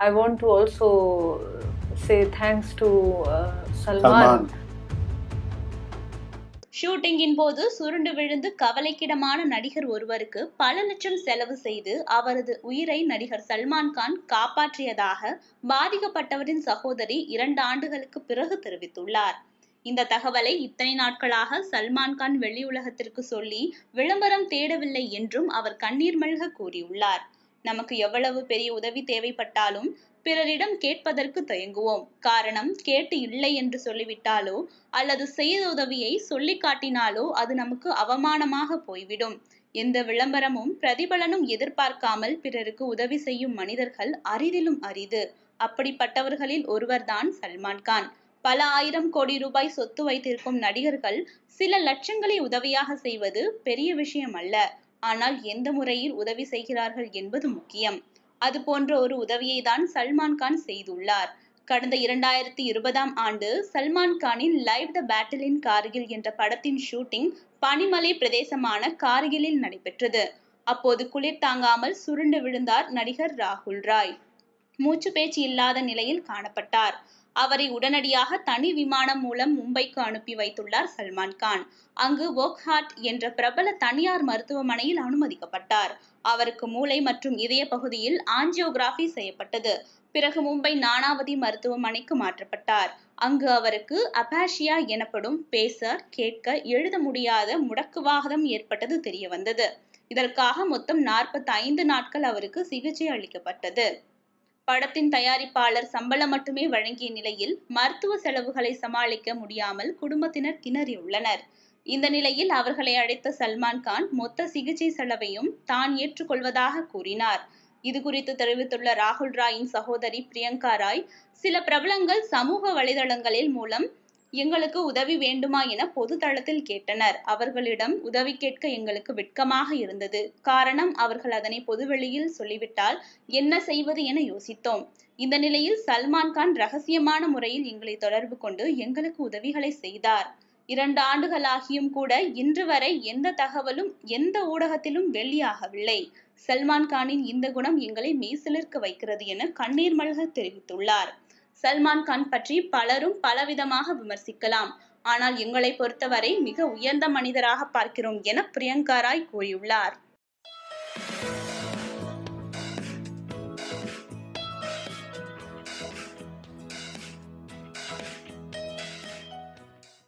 I want to also say thanks to uh, Salman. Salman. ஷூட்டிங்கின் போது சுருண்டு விழுந்து கவலைக்கிடமான நடிகர் ஒருவருக்கு பல லட்சம் செலவு செய்து அவரது உயிரை நடிகர் சல்மான் கான் காப்பாற்றியதாக பாதிக்கப்பட்டவரின் சகோதரி இரண்டு ஆண்டுகளுக்கு பிறகு தெரிவித்துள்ளார் இந்த தகவலை இத்தனை நாட்களாக சல்மான் கான் வெளியுலகத்திற்கு சொல்லி விளம்பரம் தேடவில்லை என்றும் அவர் கண்ணீர் மல்க கூறியுள்ளார் நமக்கு எவ்வளவு பெரிய உதவி தேவைப்பட்டாலும் பிறரிடம் கேட்பதற்கு தயங்குவோம். காரணம் கேட்டு இல்லை என்று சொல்லிவிட்டாலோ அல்லது செய்த உதவியை சொல்லி காட்டினாலோ அது நமக்கு அவமானமாக போய்விடும். எந்த விளம்பரமும் பிரதிபலனும் எதிர்பார்க்காமல் பிறருக்கு உதவி செய்யும் மனிதர்கள் அரிதிலும் அரிது. அப்படிப்பட்டவர்களில் ஒருவர்தான் சல்மான் கான். பல ஆயிரம் கோடி ரூபாய் சொத்து வைத்திருக்கும் நடிகர்கள் சில லட்சங்களை உதவியாக செய்வது பெரிய விஷயம் அல்ல ஆனால் எந்த முறையில் உதவி செய்கிறார்கள் என்பது முக்கியம். அது போன்ற ஒரு உதவியை தான் சல்மான் கான் செய்துள்ளார். கடந்த இரண்டாயிரத்தி இருபதாம் ஆண்டு சல்மான் கானின் லைவ் த பேட்டிலின் கார்கில் என்ற படத்தின் ஷூட்டிங் பனிமலை பிரதேசமான கார்கிலில் நடைபெற்றது. அப்போது குளிர் தாங்காமல் சுருண்டு விழுந்தார் நடிகர் ராகுல் ராய். மூச்சு பேச்சு இல்லாத நிலையில் காணப்பட்டார். அவரை உடனடியாக தனி விமானம் மூலம் மும்பைக்கு அனுப்பி வைத்துள்ளார் சல்மான் கான். அங்கு வோக்ஹார்ட் என்ற பிரபல தனியார் மருத்துவமனையில் அனுமதிக்கப்பட்டார். அவருக்கு மூளை மற்றும் இதய பகுதியில் ஆஞ்சியோகிராஃபி செய்யப்பட்டது. பிறகு மும்பை நானாவதி மருத்துவமனைக்கு மாற்றப்பட்டார். அங்கு அவருக்கு அபாஷியா எனப்படும் பேச கேட்க எழுத முடியாத முடக்குவாதம் ஏற்பட்டது தெரிய வந்தது இதற்காக மொத்தம் நாற்பத்தி ஐந்து நாட்கள் அவருக்கு சிகிச்சை அளிக்கப்பட்டது. படத்தின் தயாரிப்பாளர் சம்பளம் மட்டுமே வழங்கிய நிலையில் மருத்துவ செலவுகளை சமாளிக்க முடியாமல் குடும்பத்தினர் திணறியுள்ளனர். இந்த நிலையில் அவர்களை அழைத்த சல்மான் கான் மொத்த சிகிச்சை செலவையும் தான் ஏற்றுக்கொள்வதாக கூறினார். இது குறித்து தெரிவித்துள்ள ராகுல் ராயின் சகோதரி பிரியங்கா ராய் சில பிரபலங்கள் சமூக வலைதளங்களில் மூலம் எங்களுக்கு உதவி வேண்டுமா என பொது தளத்தில் கேட்டனர். அவர்களிடம் உதவி கேட்க எங்களுக்கு வெட்கமாக இருந்தது. காரணம் அவர்கள் அதனை பொதுவெளியில் சொல்லிவிட்டால் என்ன செய்வது என யோசித்தோம். இந்த நிலையில் சல்மான் கான் ரகசியமான முறையில் எங்களை தொடர்பு கொண்டு எங்களுக்கு உதவிகளை செய்தார். இரண்டு ஆண்டுகளாகியும் கூட இன்று வரை எந்த தகவலும் எந்த ஊடகத்திலும் வெளியாகவில்லை. சல்மான் கானின் இந்த குணம் எங்களை மெய்சிலிர்க்க வைக்கிறது என கண்ணீர் மல்க தெரிவித்துள்ளார். சல்மான் கான் பற்றி பலரும் பலவிதமாக விமர்சிக்கலாம். ஆனால் எங்களை பொறுத்தவரை மிக உயர்ந்த மனிதராக பார்க்கிறோம் என பிரியங்கா ராய் கூறியுள்ளார்.